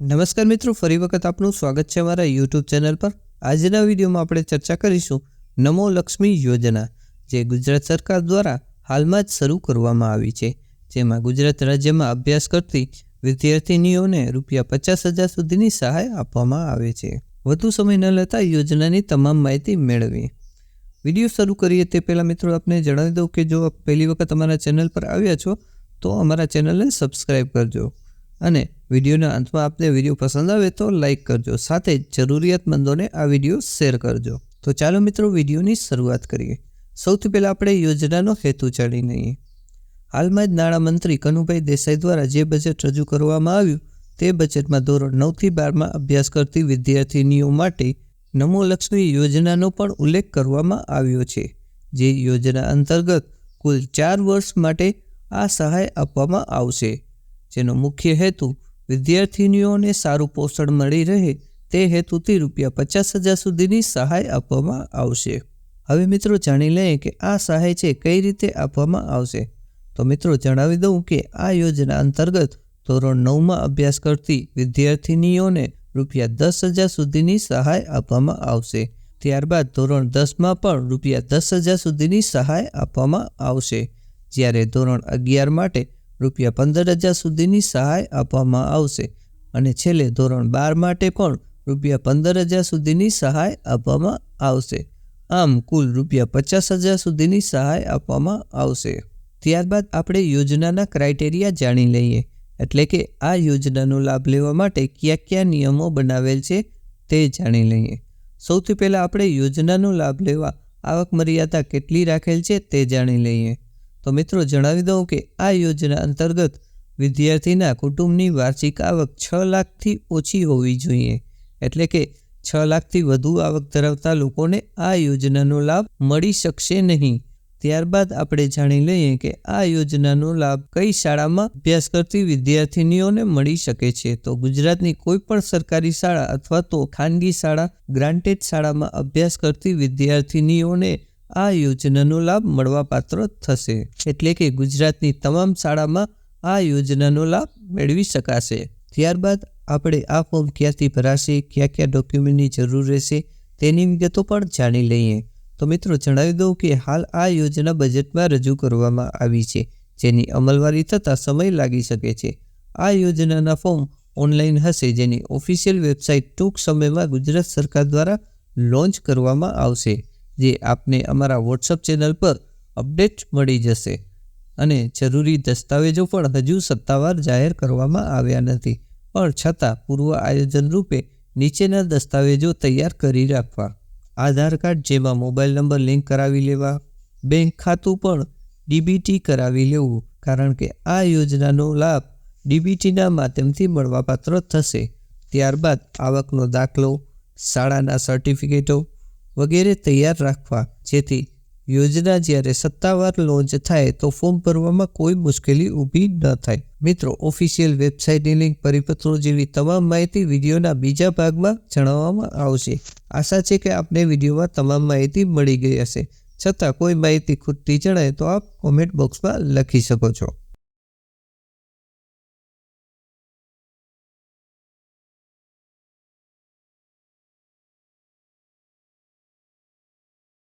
નમસ્કાર મિત્રો, ફરી વખત આપનું સ્વાગત છે અમારા યુટ્યુબ ચેનલ પર. આજના વિડીયોમાં આપણે ચર્ચા કરીશું નમો લક્ષ્મી યોજના, જે ગુજરાત સરકાર દ્વારા હાલમાં જ શરૂ કરવામાં આવી છે. જેમાં ગુજરાત રાજ્યમાં અભ્યાસ કરતી વિદ્યાર્થીનીઓને રૂપિયા પચાસ હજાર સુધીની સહાય આપવામાં આવે છે. વધુ સમય ન લેતા યોજનાની તમામ માહિતી મેળવી વીડિયો શરૂ કરીએ તે પહેલાં મિત્રો, આપને જણાવી દઉં કે જો પહેલી વખત અમારા ચેનલ પર આવ્યા છો, તો અમારા ચેનલને સબસ્ક્રાઈબ કરજો. અને વિડીયોના અંતમાં આપને વીડિયો પસંદ આવે તો લાઈક કરજો. સાથે જરૂરિયાતમંદોને આ વીડિયો શેર કરજો. તો ચાલો મિત્રો વિડીયોની શરૂઆત કરીએ. સૌથી પહેલાં આપણે યોજનાનો હેતુ જાણી લઈએ. હાલમાં જ નાણામંત્રી કનુભાઈ દેસાઈ દ્વારા જે બજેટ રજૂ કરવામાં આવ્યું તે બજેટમાં ધોરણ નવથી બારમાં અભ્યાસ કરતી વિદ્યાર્થીનીઓ માટે નમો લક્ષ્મી યોજનાનો પણ ઉલ્લેખ કરવામાં આવ્યો છે. જે યોજના અંતર્ગત કુલ ચાર વર્ષ માટે આ સહાય આપવામાં આવશે. જેનો મુખ્ય હેતુ વિદ્યાર્થીનીઓને સારું પોષણ મળી રહે તે હેતુથી રૂપિયા પચાસ હજાર સુધીની સહાય આપવામાં આવશે. હવે મિત્રો જાણી લઈએ કે આ સહાય છે કઈ રીતે આપવામાં આવશે. તો મિત્રો જણાવી દઉં કે આ યોજના અંતર્ગત ધોરણ નવમાં અભ્યાસ કરતી વિદ્યાર્થીનીઓને રૂપિયા દસ હજાર સુધીની સહાય આપવામાં આવશે. ત્યારબાદ ધોરણ દસમાં પણ રૂપિયા દસ હજાર સુધીની સહાય આપવામાં આવશે. જ્યારે ધોરણ અગિયાર માટે રૂપિયા પંદર હજાર સુધીની સહાય આપવામાં આવશે અને છેલ્લે ધોરણ બાર માટે પણ રૂપિયા પંદર હજાર સુધીની સહાય આપવામાં આવશે. આમ કુલ રૂપિયા પચાસ હજાર સુધીની સહાય આપવામાં આવશે. ત્યારબાદ આપણે યોજનાના ક્રાઇટેરિયા જાણી લઈએ, એટલે કે આ યોજનાનો લાભ લેવા માટે કયા કયા નિયમો બનાવેલ છે તે જાણી લઈએ. સૌથી પહેલાં આપણે યોજનાનો લાભ લેવા આવક મર્યાદા કેટલી રાખેલ છે તે જાણી લઈએ. તો મિત્રો જણાવી દઉં કે આ યોજના અંતર્ગત વિદ્યાર્થીના કુટુંબની વાર્ષિક આવક છ લાખથી ઓછી હોવી જોઈએ. એટલે કે છ લાખથી વધુ આવક ધરાવતા લોકોને આ યોજનાનો લાભ મળી શકશે નહીં. ત્યારબાદ આપણે જાણી લઈએ કે આ યોજનાનો લાભ કઈ શાળામાં અભ્યાસ કરતી વિદ્યાર્થીનીઓને મળી શકે છે. તો ગુજરાતની કોઈ પણ સરકારી શાળા અથવા તો ખાનગી શાળા, ગ્રાન્ટેડ શાળામાં અભ્યાસ કરતી વિદ્યાર્થીનીઓને આ યોજનાનો લાભ મળવાપાત્ર થશે. એટલે કે ગુજરાતની તમામ શાળામાં આ યોજનાનો લાભ મેળવી શકાશે. ત્યારબાદ આપણે આ ફોર્મ ક્યાંથી ભરાશે, કયા કયા ડોક્યુમેન્ટની જરૂર રહેશે તેની વિગતો પણ જાણી લઈએ. તો મિત્રો, જણાવી દઉં કે હાલ આ યોજના બજેટમાં રજૂ કરવામાં આવી છે, જેની અમલવારી થતાં સમય લાગી શકે છે. આ યોજનાના ફોર્મ ઓનલાઈન હશે, જેની ઓફિશિયલ વેબસાઇટ ટૂંક સમયમાં ગુજરાત સરકાર દ્વારા લોન્ચ કરવામાં આવશે. જે આપને અમારા વોટ્સઅપ ચેનલ પર અપડેટ મળી જશે. અને જરૂરી દસ્તાવેજો પણ હજુ સત્તાવાર જાહેર કરવામાં આવ્યા નથી. પણ છતાં પૂર્વ આયોજન રૂપે નીચેના દસ્તાવેજો તૈયાર કરી રાખવા. આધાર કાર્ડ જેમાં મોબાઈલ નંબર લિંક કરાવી લેવા, બેંક ખાતું પણ ડીબીટી કરાવી લેવું, કારણ કે આ યોજનાનો લાભ ડીબીટીના માધ્યમથી મળવાપાત્ર થશે. ત્યારબાદ આવકનો દાખલો, શાળાના સર્ટિફિકેટો વગેરે તૈયાર રાખવા. જેથી યોજના જ્યારે સત્તાવાર લોન્ચ થાય, તો ફોર્મ ભરવામાં કોઈ મુશ્કેલી ઊભી ન થાય. મિત્રો, ઓફિશિયલ વેબસાઇટની લિંક પરિપત્રો જેવી તમામ માહિતી વિડીયોના બીજા ભાગમાં જણાવવામાં આવશે. આશા છે કે આપને વિડીયોમાં તમામ માહિતી મળી ગઈ હશે. છતાં કોઈ માહિતી ખૂટતી જણાય, તો આપ કોમેન્ટ બોક્સમાં લખી શકો છો.